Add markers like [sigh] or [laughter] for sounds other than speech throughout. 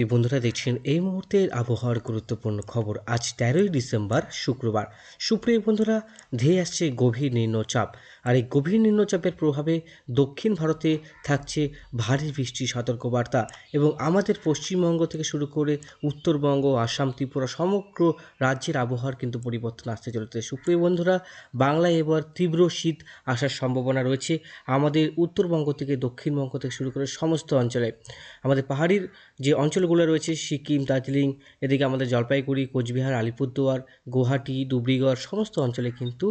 এই বন্ধুরা দেখছেন, এই মুহূর্তের আবহাওয়ার গুরুত্বপূর্ণ খবর। আজ তেরোই ডিসেম্বর, শুক্রবার। সুপ্রিয় বন্ধুরা, ধেয়ে আসছে গভীর নিম্নচাপ। আর এই গভীর নিম্নচাপের প্রভাবে দক্ষিণ ভারতে থাকছে ভারী বৃষ্টি, সতর্কবার্তা এবং আমাদের পশ্চিমবঙ্গ থেকে শুরু করে উত্তরবঙ্গ, আসাম, ত্রিপুরা সমগ্র রাজ্যের আবহাওয়ার কিন্তু পরিবর্তন আসতে চলেছে। সুপ্রিয় বন্ধুরা, বাংলায় এবার তীব্র শীত আসার সম্ভাবনা রয়েছে আমাদের উত্তরবঙ্গ থেকে, দক্ষিণবঙ্গ থেকে শুরু করে সমস্ত অঞ্চলে। আমাদের পাহাড়ির যে অঞ্চলগুলো রয়েছে, সিকিম, দার্জিলিং, এদিকে আমাদের জলপাইগুড়ি, কোচবিহার, আলিপুরদুয়ার, গুয়াহাটি ধুবড়িগড় সমস্ত অঞ্চলে কিন্তু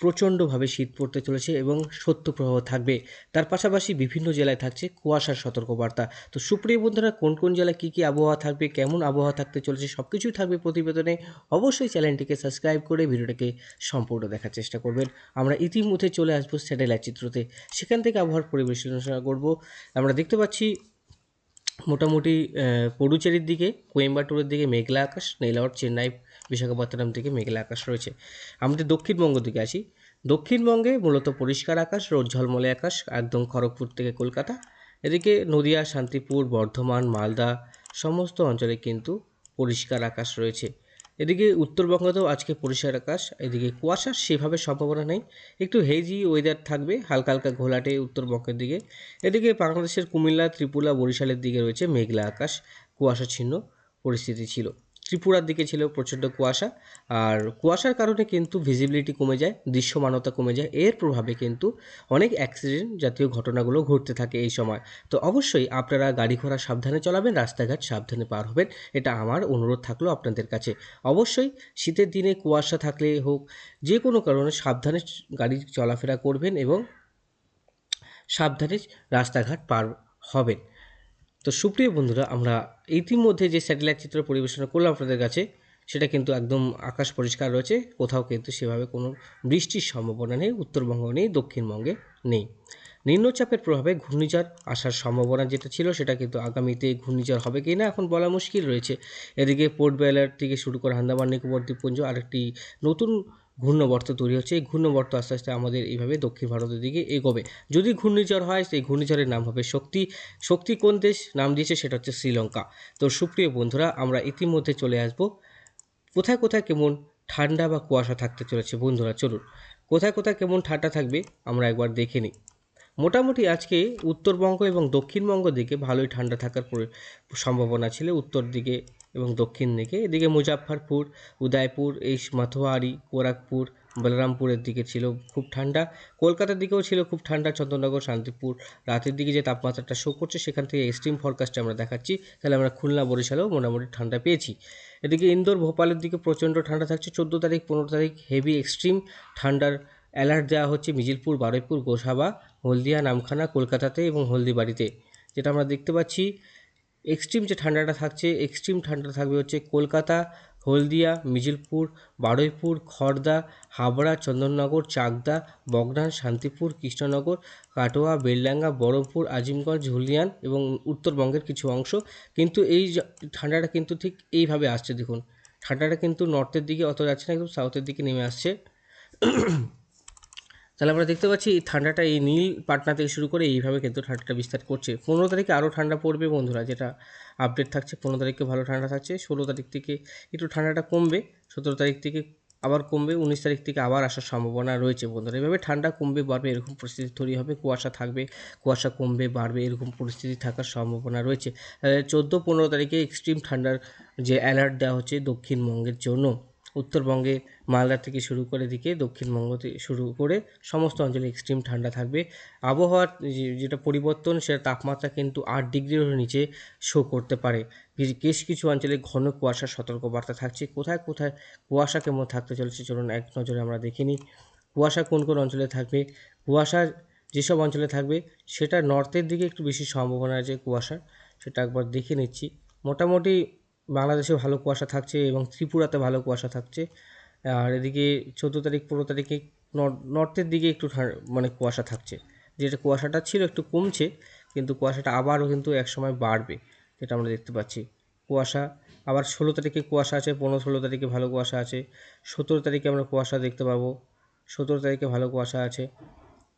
প্রচণ্ডভাবে শীত পড়তে চলেছে এবং সত্যপ্রবাহ থাকবে। তার পাশাপাশি বিভিন্ন জেলায় থাকছে কুয়াশার সতর্কবার্তা। তো সুপ্রিয় বন্ধুরা, কোন কোন জেলায় কী কী আবহাওয়া থাকবে, কেমন আবহাওয়া থাকতে চলেছে সব কিছুই থাকবে প্রতিবেদনে। অবশ্যই চ্যানেলটিকে সাবস্ক্রাইব করে ভিডিওটাকে সম্পূর্ণ দেখার চেষ্টা করবেন। আমরা ইতিমধ্যে চলে আসব স্যাটেলাইট চিত্রতে। সেখান থেকে আবহাওয়ার পরিবেশনা করব। আমরা দেখতে পাচ্ছি মোটামুটি পুডুচেরির দিকে, কোয়েম্বাটুরের দিকে মেঘলা আকাশ নেইলাওয়ার চেন্নাই বিশাখাপত্তনম থেকে মেঘলা আকাশ রয়েছে। আমাদের দক্ষিণবঙ্গ দিকে আসি। দক্ষিণবঙ্গে মূলত পরিষ্কার আকাশ, রোদ ঝলমলে আকাশ, একদম খড়গপুর থেকে কলকাতা। এদিকে নদিয়া, শান্তিপুর, বর্ধমান, মালদা, সমস্ত অঞ্চলে কিন্তু পরিষ্কার আকাশ রয়েছে। এদিকে উত্তরবঙ্গতেও আজকে পরিষ্কার আকাশ, এদিকে কুয়াশা, সেভাবে সম্ভাবনা নেই। একটু হেজি ওয়েদার থাকবে, হালকা হালকা ঘোলাটে উত্তরবঙ্গের দিকে। এদিকে বাংলাদেশের কুমিল্লা, ত্রিপুরা, বরিশালের দিকে রয়েছে মেঘলা আকাশ কুয়াশাচ্ছিন্ন পরিস্থিতি ছিল। ত্রিপুরার দিকে ছিল প্রচণ্ড কুয়াশা। আর কুয়াশার কারণে কিন্তু ভিজিবিলিটি কমে যায়, দৃশ্যমানতা কমে যায়। এর প্রভাবে কিন্তু অনেক অ্যাক্সিডেন্ট জাতীয় ঘটনাগুলো ঘটতে থাকে এই সময়। তো অবশ্যই আপনারা গাড়ি ঘোড়া সাবধানে চলাবেন, রাস্তাঘাট সাবধানে পার হবেন, এটা আমার অনুরোধ থাকল আপনাদের কাছে। অবশ্যই শীতের দিনে কুয়াশা থাকলে হোক, যে কোনো কারণে সাবধানে গাড়ি চলাফেরা করবেন এবং সাবধানে রাস্তাঘাট পার হবেন। তো সুপ্রিয় বন্ধুরা, আমরা ইতিমধ্যে যে স্যাটেলাইট চিত্র পরিবেশনা করলাম আপনাদের কাছে, সেটা কিন্তু একদম আকাশ পরিষ্কার রয়েছে, কোথাও কিন্তু সেভাবে কোনো বৃষ্টির সম্ভাবনা নেই, উত্তরবঙ্গ নেই, দক্ষিণবঙ্গে নেই। নিম্নচাপের প্রভাবে ঘূর্ণিঝড় আসার সম্ভাবনা যেটা ছিল, সেটা কিন্তু আগামীতে ঘূর্ণিঝড় হবে কি না এখন বলা মুশকিল রয়েছে। এদিকে পোর্ট বেলার থেকে শুরু করে আন্দামান, নিকোবর, দ্বীপপুঞ্জ, আরেকটি নতুন ঘূর্ণবর্ত তৈরি হচ্ছে। এই ঘূর্ণবর্ত আস্তে আস্তে আমাদের এইভাবে দক্ষিণ ভারতের দিকে এগোবে। যদি ঘূর্ণিঝড় হয়, সেই ঘূর্ণিঝড়ের নাম হবে শক্তি। শক্তি কোন দেশ? নাম দিয়েছে সেটা হচ্ছে শ্রীলঙ্কা। তো সুপ্রিয় বন্ধুরা, আমরা ইতিমধ্যে চলে আসব। কোথায় কোথায় কেমন ঠান্ডা বা কুয়াশা থাকতে চলেছে বন্ধুরা, চলুন। কোথায় কোথায় কেমন ঠান্ডা থাকবে, আমরা একবার দেখে নিই। মোটামুটি আজকে উত্তরবঙ্গ এবং দক্ষিণবঙ্গ দিকে ভালোই ঠান্ডা থাকার সম্ভাবনা ছিল। উত্তর দিকে এবং দক্ষিণ দিকে। এদিকে মুজাফফরপুর, উদয়পুর, এই মাথোয়ারি গোরখপুর বলরামপুরের দিকে ছিল খুব ঠান্ডা। কলকাতার দিকেও ছিল খুব ঠান্ডা, চন্দননগর, শান্তিপুর। রাতের দিকে যে তাপমাত্রাটা শো করছে, সেখান থেকে এক্সট্রিম ফরকাস্টে আমরা দেখাচ্ছি। তাহলে আমরা খুলনা, বরিশালেও মোটামুটি ঠান্ডা পেয়েছি। এদিকে ইন্দোর, ভোপালের দিকে প্রচণ্ড ঠান্ডা থাকছে, চোদ্দ তারিখ, পনেরো তারিখ হেভি এক্সট্রিম ঠান্ডার অ্যালার্ট দেওয়া হচ্ছে মিজিলপুর, বারুইপুর, গোসাবা, হলদিয়া, নামখানা, কলকাতাতে এবং হলদিবাড়িতে। যেটা আমরা দেখতে পাচ্ছি এক্সট্রিম যে ঠান্ডাটা থাকছে, এক্সট্রিম ঠান্ডা থাকবে হচ্ছে কলকাতা, হলদিয়া, মিজিলপুর, বারুইপুর খড়দা হাবড়া, চন্দননগর, চাকদা, বগনান, শান্তিপুর, কৃষ্ণনগর, কাটোয়া, বেলডাঙ্গা বহরমপুর আজিমগঞ্জ হুলিয়ান এবং উত্তরবঙ্গের কিছু অংশ। কিন্তু এই ঠান্ডাটা কিন্তু ঠিক এইভাবে আসছে, দেখুন। ঠান্ডাটা কিন্তু নর্থের দিকে অত যাচ্ছে না একদম সাউথের দিকে নেমে আসছে। তাহলে আমরা দেখতে পাচ্ছি এই ঠান্ডাটা এই নীল পাটনা থেকে শুরু করে এইভাবে কিন্তু ঠান্ডাটা বিস্তার করছে। পনেরো তারিখে আরও ঠান্ডা পড়বে বন্ধুরা, যেটা আপডেট থাকছে। পনেরো তারিখে ভালো ঠান্ডা থাকছে, ষোলো তারিখ থেকে একটু ঠান্ডাটা কমবে, সতেরো তারিখ থেকে আবার কমবে, উনিশ তারিখ থেকে আবার আসার সম্ভাবনা রয়েছে বন্ধুরা। এভাবে ঠান্ডা কমবে, বাড়বে, এরকম পরিস্থিতি তৈরি হবে, কুয়াশা থাকবে, কুয়াশা কমবে, বাড়বে, এরকম পরিস্থিতি থাকার সম্ভাবনা রয়েছে। চোদ্দ পনেরো তারিখে এক্সট্রিম ঠান্ডার যে অ্যালার্ট দেওয়া হচ্ছে দক্ষিণবঙ্গের জন্য। উত্তরবঙ্গে মালদা থেকে শুরু করে দিকে দক্ষিণবঙ্গ থেকে শুরু করে সমস্ত অঞ্চলে এক্সট্রিম ঠান্ডা থাকবে। আবহাওয়ার যেটা পরিবর্তন, সেটা তাপমাত্রা কিন্তু আট ডিগ্রির নিচে শো করতে পারে। বেশ কিছু অঞ্চলে ঘন কুয়াশার সতর্কবার্তা থাকছে। কোথায় কোথায় কুয়াশা কেমন থাকতে চলেছে চলুন এক নজরে আমরা দেখে নিই। কুয়াশা কোন কোন অঞ্চলে থাকবে? কুয়াশা যেসব অঞ্চলে থাকবে, সেটা নর্থের দিকে একটু বেশি সম্ভাবনা আছে কুয়াশার, সেটা একবার দেখে নিচ্ছি। মোটামুটি বাংলাদেশে ভালো কুয়াশা থাকছে এবং ত্রিপুরাতে ভালো কুয়াশা থাকছে। আর এদিকে চোদ্দ তারিখ, পনেরো তারিখে নর- নর্থের দিকে একটু মানে কুয়াশা থাকছে। যেটা কুয়াশাটা ছিল একটু কমছে, কিন্তু কুয়াশাটা আবারও কিন্তু একসময় বাড়বে, যেটা আমরা দেখতে পাচ্ছি। কুয়াশা আবার ষোলো তারিখে কুয়াশা আছে, পনেরো ষোলো তারিখে ভালো কুয়াশা আছে, সতেরো তারিখে আমরা কুয়াশা দেখতে পাবো, সতেরো তারিখে ভালো কুয়াশা আছে।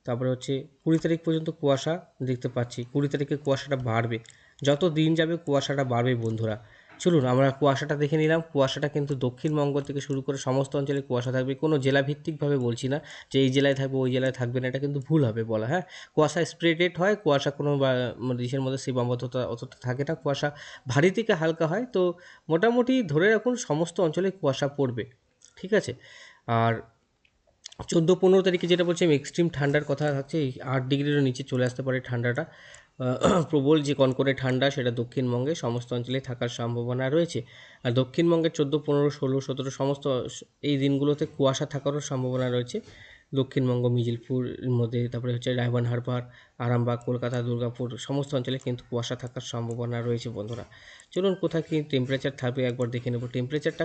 তারপরে হচ্ছে কুড়ি তারিখ পর্যন্ত কুয়াশা দেখতে পাচ্ছি, কুড়ি তারিখে কুয়াশাটা বাড়বে। যত দিন যাবে কুয়াশাটা বাড়বে বন্ধুরা। চলুন আমরা কুয়াশাটা দেখে নিলাম। কুয়াশাটা কিন্তু দক্ষিণবঙ্গ থেকে শুরু করে সমস্ত অঞ্চলে কুয়াশা থাকবে। কোনো জেলা ভিত্তিকভাবে বলছি না যে এই জেলায় থাকবে, ওই জেলায় থাকবে না, এটা কিন্তু ভুল হবে বলা হ্যাঁ? কুয়াশা স্প্রেডেড হয়, কুয়াশা কোনো মানে দেশের মধ্যে সীমাবদ্ধতা অতটা থাকে না, কুয়াশা ভারী থেকে হালকা হয়। তো মোটামুটি ধরে রাখুন সমস্ত অঞ্চলে কুয়াশা পড়বে, ঠিক আছে? আর চোদ্দ পনেরো তারিখে যেটা বলছি, আমি এক্সট্রিম ঠান্ডার কথা থাকছে আট ডিগ্রিরও নিচে চলে আসতে পারে ঠান্ডাটা। [clears throat] প্রবল যে কনকনে ঠান্ডা, সেটা দক্ষিণবঙ্গে সমস্ত অঞ্চলে থাকার সম্ভাবনা রয়েছে। আর দক্ষিণবঙ্গে চোদ্দ, পনেরো, ষোলো, সতেরো, সমস্ত এই দিনগুলোতে কুয়াশা থাকারও সম্ভাবনা রয়েছে। দক্ষিণবঙ্গ মিজিলপুর মধ্যে তারপরে হচ্ছে রায়বান হারবার আরামবাগ, কলকাতা, দুর্গাপুর, সমস্ত অঞ্চলে কিন্তু কুয়াশা থাকার সম্ভাবনা রয়েছে বন্ধুরা। চলুন কোথায় কী টেম্পারেচার থাকবে, একবার দেখে নেব টেম্পারেচারটা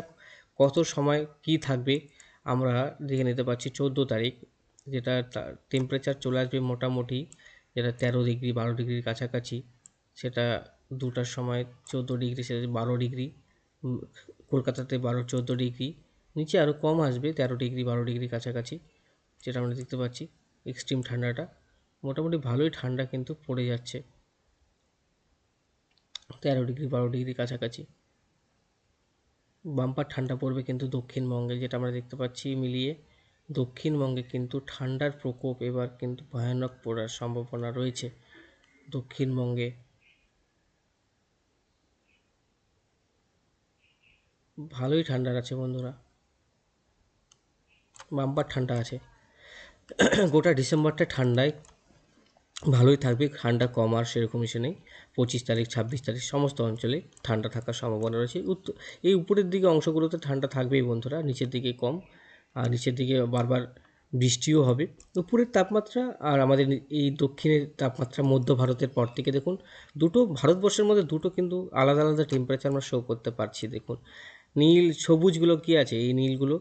কত সময় কি থাকবে। আমরা দেখে নিতে পারছি চোদ্দ তারিখ, যেটা টেম্পারেচার চলে আসবে মোটামুটি যেটা তেরো ডিগ্রি বারো ডিগ্রির কাছাকাছি, সেটা দুটার সময় চোদ্দ ডিগ্রি সেটা বারো ডিগ্রি কলকাতাতে বারো, চোদ্দ ডিগ্রি নিচে আরও কম আসবে, তেরো ডিগ্রি বারো ডিগ্রি কাছাকাছি, যেটা আমরা দেখতে পাচ্ছি এক্সট্রিম ঠান্ডাটা। মোটামুটি ভালোই ঠান্ডা কিন্তু পড়ে যাচ্ছে। তেরো ডিগ্রি বারো ডিগ্রি কাছাকাছি। বাম্পার ঠান্ডা পড়বে কিন্তু দক্ষিণবঙ্গে, যেটা আমরা দেখতে পাচ্ছি মিলিয়ে। দক্ষিণবঙ্গে কিন্তু ঠান্ডার প্রকোপ এবার কিন্তু ভয়ানক পড়ার সম্ভাবনা রয়েছে। দক্ষিণবঙ্গে ভালোই ঠান্ডা আছে বন্ধুরা। বাম্পার ঠান্ডা আছে। গোটা ডিসেম্বরটা ঠান্ডায় ভালোই থাকবে, ঠান্ডা কম আর সেরকম ইসে নেই। পঁচিশ তারিখ, ছাব্বিশ তারিখ সমস্ত অঞ্চলে ঠান্ডা থাকার সম্ভাবনা রয়েছে। এই উপরের দিকে অংশগুলোতে ঠান্ডা থাকবেই বন্ধুরা, নিচের দিকে কম। আর নিচের দিকে বারবার বৃষ্টিও হবে। উপরের তাপমাত্রা আর আমাদের এই দক্ষিণের তাপমাত্রা মধ্য ভারতের পর থেকে দেখুন, দুটো ভারতবর্ষের মধ্যে দুটো কিন্তু আলাদা আলাদা টেম্পারেচার আমরা শো করতে পারছি, দেখুন। নীল, সবুজগুলো কী আছে এই নীলগুলো?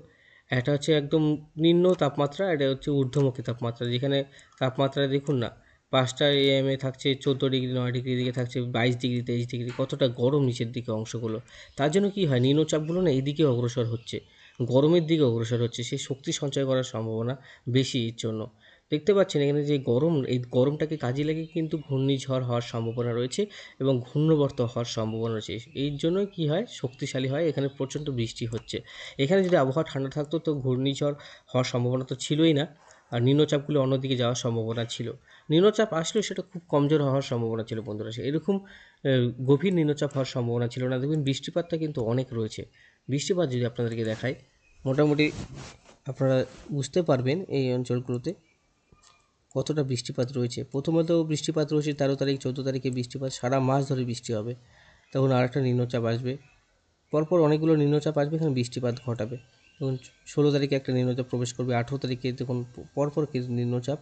এটা হচ্ছে একদম নিম্ন তাপমাত্রা, এটা হচ্ছে ঊর্ধ্বমুখী তাপমাত্রা। যেখানে তাপমাত্রা দেখুন না, পাঁচটা এম এ থাকছে চোদ্দ ডিগ্রি, নয় ডিগ্রি দিকে থাকছে বাইশ ডিগ্রি, তেইশ ডিগ্রি, কতটা গরম নিচের দিকে অংশগুলো। তার জন্য কী হয়, নিম্নচাপগুলো না এইদিকে অগ্রসর হচ্ছে। গরমের দিকে অগ্রসর হচ্ছে, সেই শক্তি সঞ্চয় করার সম্ভাবনা বেশি এর জন্য। দেখতে পাচ্ছেন এখানে যে গরম, এই গরমটাকে কাজে লাগিয়ে কিন্তু ঘূর্ণিঝড় হওয়ার সম্ভাবনা রয়েছে এবং ঘূর্ণবর্ত হওয়ার সম্ভাবনা রয়েছে। এই জন্য কী হয়? শক্তিশালী হয়। এখানে প্রচণ্ড বৃষ্টি হচ্ছে। এখানে যদি আবহাওয়া ঠান্ডা থাকতো তো ঘূর্ণিঝড় হওয়ার সম্ভাবনা তো ছিলই না। আর নিম্নচাপগুলো অন্যদিকে যাওয়ার সম্ভাবনা ছিল। নিম্নচাপ আসলেও সেটা খুব কমজোর হওয়ার সম্ভাবনা ছিল বন্ধুরা। এরকম গভীর নিম্নচাপ হওয়ার সম্ভাবনা ছিল না। দেখবেন বৃষ্টিপাতটা কিন্তু অনেক রয়েছে। বৃষ্টিপাত যদি আপনাদেরকে দেখাই, মোটামুটি আপনারা বুঝতে পারবেন এই অঞ্চলগুলোতে কতটা বৃষ্টিপাত রয়েছে। প্রথমত বৃষ্টিপাত রয়েছে তেরো তারিখ, চৌদ্দো তারিখে বৃষ্টিপাত, সারা মাস ধরে বৃষ্টি হবে। তখন আরেকটা নিম্নচাপ আসবে। পরপর অনেকগুলো নিম্নচাপ আসবে, এখানে বৃষ্টিপাত ঘটাবে। তখন ষোলো তারিখে একটা নিম্নচাপ প্রবেশ করবে, আঠেরো তারিখে তখন পরপর নিম্নচাপ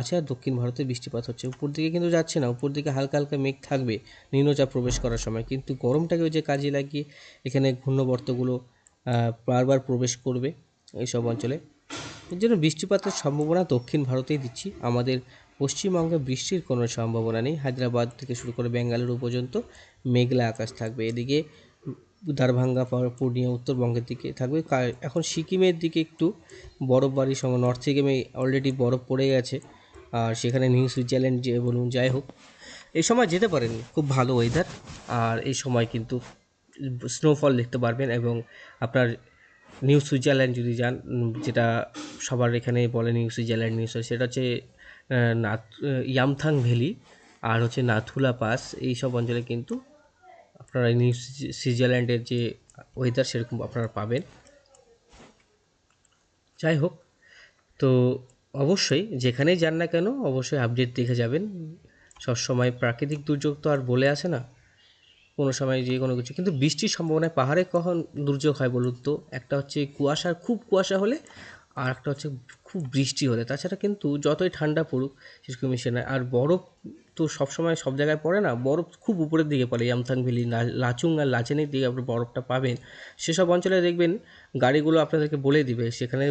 আছে আর দক্ষিণ ভারতে বৃষ্টিপাত হচ্ছে। উপর দিকে কিন্তু যাচ্ছে না, উপর দিকে হালকা হালকা মেঘ থাকবে, নিম্নচাপ প্রবেশ করার সময়। কিন্তু গরমটাকে ওই যে কাজে লাগিয়ে এখানে ঘূর্ণবর্তগুলো বারবার প্রবেশ করবে এইসব অঞ্চলে। এর জন্য বৃষ্টিপাতের সম্ভাবনা দক্ষিণ ভারতেই দিচ্ছি। আমাদের পশ্চিমবঙ্গে বৃষ্টির কোনো সম্ভাবনা নেই। হায়দ্রাবাদ থেকে শুরু করে বেঙ্গালুরু পর্যন্ত মেঘলা আকাশ থাকবে। এদিকে দারভাঙ্গা পূর্ণিয়া, উত্তরবঙ্গের দিকে থাকবে। এখন সিকিমের দিকে একটু বরফবারির সঙ্গে নর্থ সিকিমে অলরেডি বরফ পড়ে গেছে। আর সেখানে নিউ সুইজারল্যান্ড যে বলুন, যাই হোক, এই সময় যেতে পারেন খুব ভালো ওয়েদার আর এই সময় কিন্তু স্নোফল দেখতে পারবেন এবং আপনার নিউ সুইজারল্যান্ড যদি যান, যেটা সবার এখানে বলে নিউ সুইজারল্যান্ড নিউ সেটা হচ্ছে ইয়ামথাং ভ্যালি আর হচ্ছে নাথুলা পাস। এই সব অঞ্চলে কিন্তু আপনারা নিউ সুইজারল্যান্ডের যে ওয়েদার সেরকম আপনারা পাবেন। যাই হোক, তো অবশ্যই, যেখানেই যান না কেন, অবশ্যই আপডেট দেখে যাবেন। সবসময় প্রাকৃতিক দুর্যোগ তো আর বলে আসে না। কোনো সময় যে কোনো কিছু। কিন্তু বৃষ্টির সম্ভাবনায় পাহাড়ে কখন দুর্যোগ হয় বলুন তো? একটা হচ্ছে কুয়াশা, খুব কুয়াশা হলে আর একটা হচ্ছে খুব বৃষ্টি হলে। তাছাড়া কিন্তু যতই ঠান্ডা পড়ুক সেরকম মিশে না আর বরফ তো সবসময় সব জায়গায় পড়ে না, বরফ খুব উপরের দিকে পড়ে ইয়ামথাং ভ্যালি লাচুং আর লাচেনের দিকে আপনি বরফটা পাবেন। সেসব অঞ্চলে দেখবেন গাড়িগুলো আপনাদেরকে বলে দিবে, সেখানে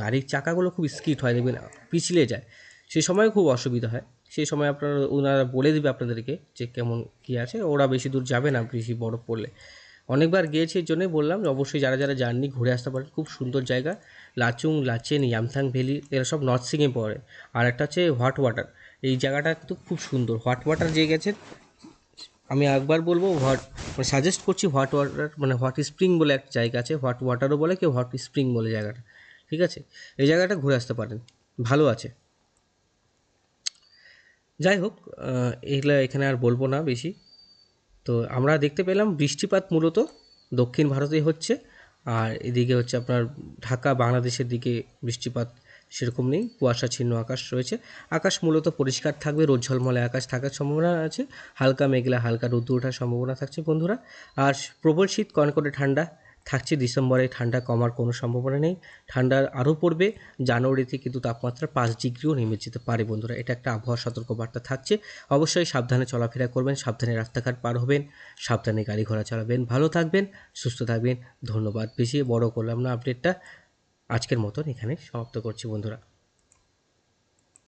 গাড়ির চাকাগুলো খুব স্কিড হয়, দেখবেন পিছলে যায়। সে সময় খুব অসুবিধা হয়। সেই সময় আপনারা, ওনারা বলে দিবে আপনাদেরকে যে কেমন কী আছে, ওরা বেশি দূর যাবে না, বেশি বরফ পড়লে। অনেকবার গিয়েছি এর জন্যই বললাম অবশ্যই যারা যারা জার্নি ঘুরে আসতে পারেন, খুব সুন্দর জায়গা। লাচুং, লাচেন, ইয়ামথাং ভ্যালি, এরা সব নর্থ সিকিমে পড়ে। আর একটা হচ্ছে হোয়াট ওয়াটার এই জায়গাটা কিন্তু খুব সুন্দর। হোয়াট ওয়াটার যে গেছেন আমি একবার বলব হোয়াট মানে সাজেস্ট করছি হোয়াট ওয়াটার মানে হোয়াট স্প্রিং বলে একটা জায়গা আছে। হোয়াট ওয়াটারও বলে কেউ হোয়াট স্প্রিং বলে জায়গাটা। ঠিক আছে? এই জায়গাটা ঘুরে আসতে পারেন। ভালো আছে। যাই হোক এগুলো এখানে আর বলব না বেশি। তো আমরা দেখতে পেলাম বৃষ্টিপাত মূলত দক্ষিণ ভারতে হচ্ছে, আর এদিকে হচ্ছে আপনার ঢাকা, বাংলাদেশের দিকে বৃষ্টিপাত সেরকম নেই, কুয়াশা ছিন্ন আকাশ রয়েছে। আকাশ মূলত পরিষ্কার থাকবে, রোদ ঝলমলে আকাশ থাকার সম্ভাবনা আছে, হালকা মেঘলা, হালকা রোদ্দুর ওঠার সম্ভাবনা থাকছে বন্ধুরা। আর প্রবল শীত, কনকনে ঠান্ডা থাকছে ডিসেম্বরে, ঠান্ডা কমার কোনো সম্ভাবনা নেই। ঠান্ডা আরও পড়বে। জানুয়ারিতে কিন্তু তাপমাত্রা পাঁচ ডিগ্রিও নেমে যেতে পারে বন্ধুরা। এটা একটা আবহাওয়া সতর্কবার্তা থাকছে। অবশ্যই সাবধানে চলাফেরা করবেন, সাবধানে রাস্তাঘাট পার হবেন, সাবধানে গাড়ি ঘোড়া চালাবেন। ভালো থাকবেন, সুস্থ থাকবেন। ধন্যবাদ। বেশি বড় করলাম না আপডেটটা। আজকের মতন এখানে সমাপ্ত করছি বন্ধুরা।